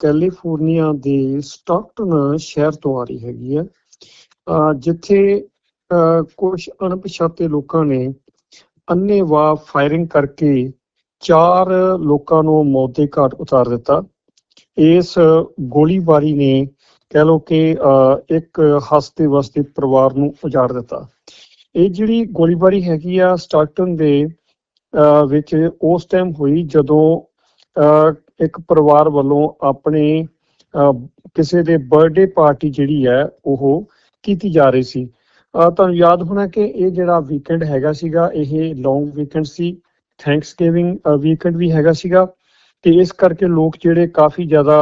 California ਦੇ Stockton ਸ਼ਹਿਰ ਤੋਂ ਆ ਰਹੀ ਹੈਗੀ ਹੈ ਅਹ ਜਿੱਥੇ ਕੁਝ ਅਣਪਛਾਤੇ ਲੋਕਾਂ ਨੇ ਅੰਨ੍ਹੇਵਾਹ ਫਾਇਰਿੰਗ ਕਰਕੇ ਚਾਰ ਲੋਕਾਂ ਨੂੰ ਮੌਤ ਦੇ ਘਾਟ ਉਤਾਰ ਦਿੱਤਾ। ਇਸ ਗੋਲੀਬਾਰੀ ਨੇ ਕਹਿ ਲੋ ਕਿ ਅਹ, ਇੱਕ ਹੱਸਦੇ ਵਸਦੇ ਪਰਿਵਾਰ ਨੂੰ ਉਜਾੜ ਦਿੱਤਾ। ਇਹ ਜਿਹੜੀ ਗੋਲੀਬਾਰੀ ਹੈਗੀ ਆ ਸਟਾਕਟਨ ਦੇ ਅਹ, ਵਿੱਚ ਉਸ ਟਾਈਮ ਹੋਈ ਜਦੋਂ ਅਹ, ਇੱਕ ਪਰਿਵਾਰ ਵੱਲੋਂ ਆਪਣੇ ਕਿਸੇ ਦੇ ਬਰਥਡੇ ਪਾਰਟੀ ਜਿਹੜੀ ਹੈ ਉਹ ਕੀਤੀ ਜਾ ਰਹੀ ਸੀ। ਤੁਹਾਨੂੰ ਯਾਦ ਹੋਣਾ ਕਿ ਇਹ ਜਿਹੜਾ ਵੀਕਐਂਡ ਹੈਗਾ ਸੀਗਾ ਇਹ ਲੌਂਗ ਵੀਕਐਂਡ ਸੀ ਥੈਂਕਸਗਿਵਿੰਗ ਵੀਕਐਂਡ ਵੀ ਹੈਗਾ ਸੀਗਾ। ਤੇ ਇਸ ਕਰਕੇ ਲੋਕ ਜਿਹੜੇ ਕਾਫੀ ਜ਼ਿਆਦਾ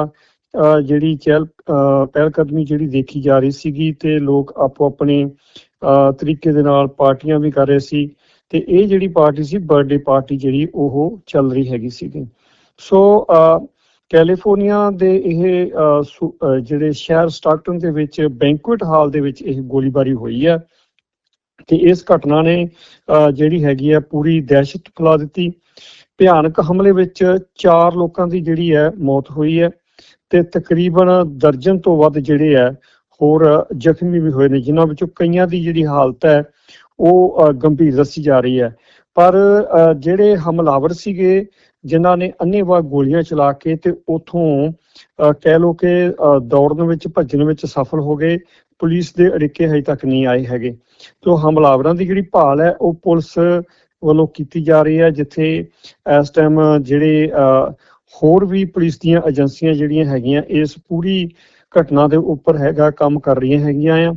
ਅਹ, ਜਿਹੜੀ ਚਹਿਲ ਅਹ, ਪਹਿਲ ਕਦਮੀ ਜਿਹੜੀ ਦੇਖੀ ਜਾ ਰਹੀ ਸੀਗੀ ਤੇ ਲੋਕ ਆਪੋ ਆਪਣੇ ਅਹ, ਤਰੀਕੇ ਦੇ ਨਾਲ ਪਾਰਟੀਆਂ ਵੀ ਕਰ ਰਹੇ ਸੀ। ਤੇ ਇਹ ਜਿਹੜੀ ਪਾਰਟੀ ਸੀ ਬਰਥਡੇ ਪਾਰਟੀ ਜਿਹੜੀ ਉਹ ਚੱਲ ਰਹੀ ਹੈਗੀ ਸੀਗੀ। ਸੋ ਕੈਲੀਫੋਰਨੀਆ ਦੇ ਇਹ ਜਿਹੜੇ ਸ਼ਹਿਰ ਸਟਾਕਟਨ ਦੇ ਵਿੱਚ ਬੈਂਕੁਏਟ ਹਾਲ ਦੇ ਵਿੱਚ ਇਹ ਗੋਲੀਬਾਰੀ ਹੋਈ ਹੈ ਤੇ ਇਸ ਘਟਨਾ ਨੇ ਅਹ, ਜਿਹੜੀ ਹੈਗੀ ਹੈ ਪੂਰੀ ਦਹਿਸ਼ਤ ਫੈਲਾ ਦਿੱਤੀ। ਭਿਆਨਕ ਹਮਲੇ ਵਿੱਚ ਚਾਰ ਲੋਕਾਂ ਦੀ ਜਿਹੜੀ ਹੈ ਮੌਤ ਹੋਈ ਹੈ ਤੇ ਤਕਰੀਬਨ ਦਰਜਨ ਤੋਂ ਵੱਧ ਜਿਹੜੇ ਹੈ ਹੋਰ ਜ਼ਖਮੀ ਵੀ ਹੋਏ ਨੇ ਜਿਨ੍ਹਾਂ ਵਿੱਚੋਂ ਕਈਆਂ ਦੀ ਜਿਹੜੀ ਹਾਲਤ ਹੈ ਉਹ ਗੰਭੀਰ ਦੱਸੀ ਜਾ ਰਹੀ ਹੈ। ਪਰ ਜਿਹੜੇ ਹਮਲਾਵਰ ਸੀਗੇ ਜਿਨ੍ਹਾਂ ਨੇ ਅੰਨ੍ਹੇਵਾਹ ਗੋਲੀਆਂ ਚਲਾ ਕੇ ਤੇ ਉਥੋਂ ਕਹਿ ਲੋ ਕਿ ਦੌੜਨ ਵਿੱਚ ਭੱਜਣ ਵਿੱਚ ਸਫਲ ਹੋ ਗਏ ਪੁਲਿਸ ਦੇ ਅੜਿੱਕੇ ਹਜੇ ਤੱਕ ਨਹੀਂ ਆਏ ਹੈਗੇ। ਤੋਂ ਹਮਲਾਵਰਾਂ ਦੀ ਜਿਹੜੀ ਭਾਲ ਹੈ ਉਹ ਪੁਲਿਸ ਵੱਲੋਂ ਕੀਤੀ ਜਾ ਰਹੀ ਹੈ ਜਿੱਥੇ ਇਸ ਟਾਈਮ ਜਿਹੜੇ ਅਹ, ਹੋਰ ਵੀ ਪੁਲਿਸ ਦੀਆਂ ਏਜੰਸੀਆਂ ਜਿਹੜੀਆਂ ਹੈਗੀਆਂ ਇਸ ਪੂਰੀ ਘਟਨਾ ਦੇ ਉੱਪਰ ਹੈਗਾ ਕੰਮ ਕਰ ਰਹੀਆਂ ਹੈਗੀਆਂ ਆ।